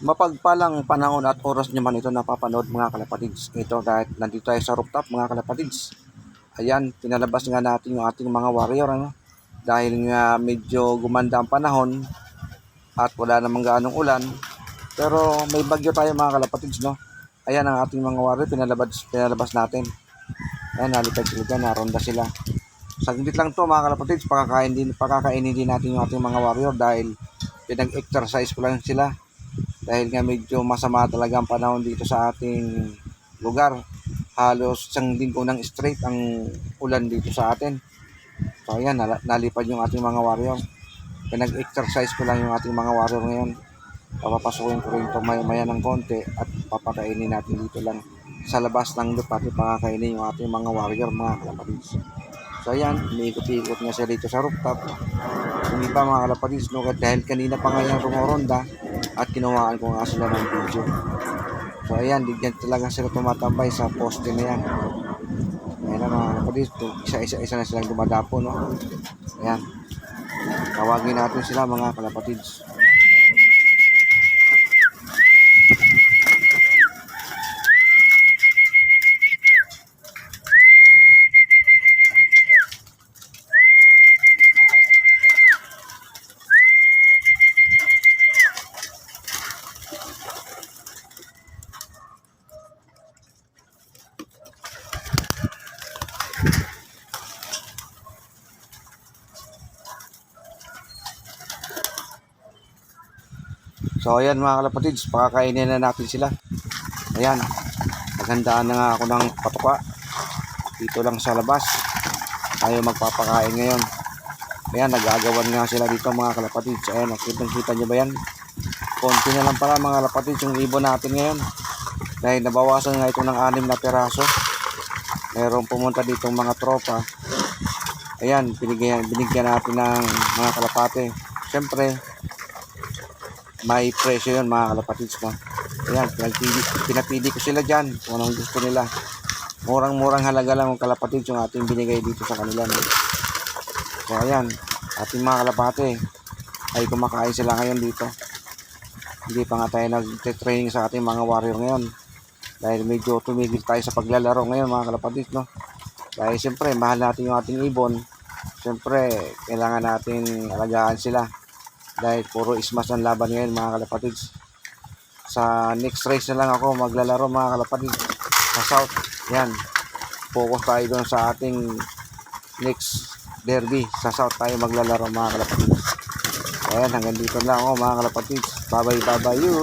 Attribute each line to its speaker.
Speaker 1: Mapagpalang panahon at oras nyo man ito napapanood mga kalapatids. Ito kahit nandito tayo sa rooftop mga kalapatids. Ayan, pinalabas nga natin yung ating mga warrior. Ano? Dahil nga medyo gumanda ang panahon at wala namang ganong ulan. Pero may bagyo tayo mga kalapatids. No? Ayan ang ating mga warrior, pinalabas, pinalabas natin. Ayan, nalipad sila dyan, naronda sila. Saglit lang to mga kalapatids, pakakain din, pakakainin din natin yung ating mga warrior dahil pinag-exercise ko lang sila dahil nga medyo masama talaga ang panahon dito sa ating lugar. Halos isang linggo ng straight ang ulan dito sa atin. So ayan, nalipad yung ating mga warrior. Pinag-exercise ko lang yung ating mga warrior ngayon. Papapasukin ko rin ito maya-maya ng konti at papakainin natin dito lang sa labas ng loop at papakainin yung ating mga warrior, mga kalapatids. So ayan, umiikot-ikot nga siya dito sa rooftop. Hindi pa mga kalapatids, no? dahil kanina pa nga yung rumoronda at kinuhaan ko nga sila ng video. So ayan, digyan talaga sila tumatambay sa poste na yan. Ayan na mga kalapatids, to- isa-isa-isa na silang dumadapo. No? Ayan, tawagin natin sila mga kalapatids. So ayan mga kalapatids, pakakainin na natin sila. Ayan, maghandaan na nga ako ng patuka. Dito lang sa labas. Tayo magpapakain ngayon. Ayan, nagagawan nga sila dito mga kalapatids. Ayan, nakita kita nyo ba yan? Konti na lang pala mga kalapatids yung ibon natin ngayon. Dahil nabawasan nga ito ng anim na peraso. Merong pumunta dito mga tropa. Ayan, binigyan, binigyan natin ng mga kalapate. Siyempre, may presyo yun mga kalapatids no? Ayan, pinagpili, pinapili ko sila dyan kung anong gusto nila. Murang-murang halaga lang ang kalapatids yung ating binigay dito sa kanila. So ayan, ating mga kalapate ay kumakain sila ngayon dito. Hindi pa nga tayo nag-training sa ating mga warrior ngayon. Dahil medyo tumigil tayo sa paglalaro ngayon mga kalapatids. No? Dahil siyempre, mahal natin yung ating ibon. Siyempre, kailangan natin alagaan sila. Dahil puro ismas ang laban ngayon mga kalapatids sa next race na lang ako maglalaro mga kalapatids sa south yan. Focus tayo doon sa ating next derby. Sa south tayo maglalaro mga kalapatids ayan hanggang dito lang ako mga kalapatids bye bye bye bye you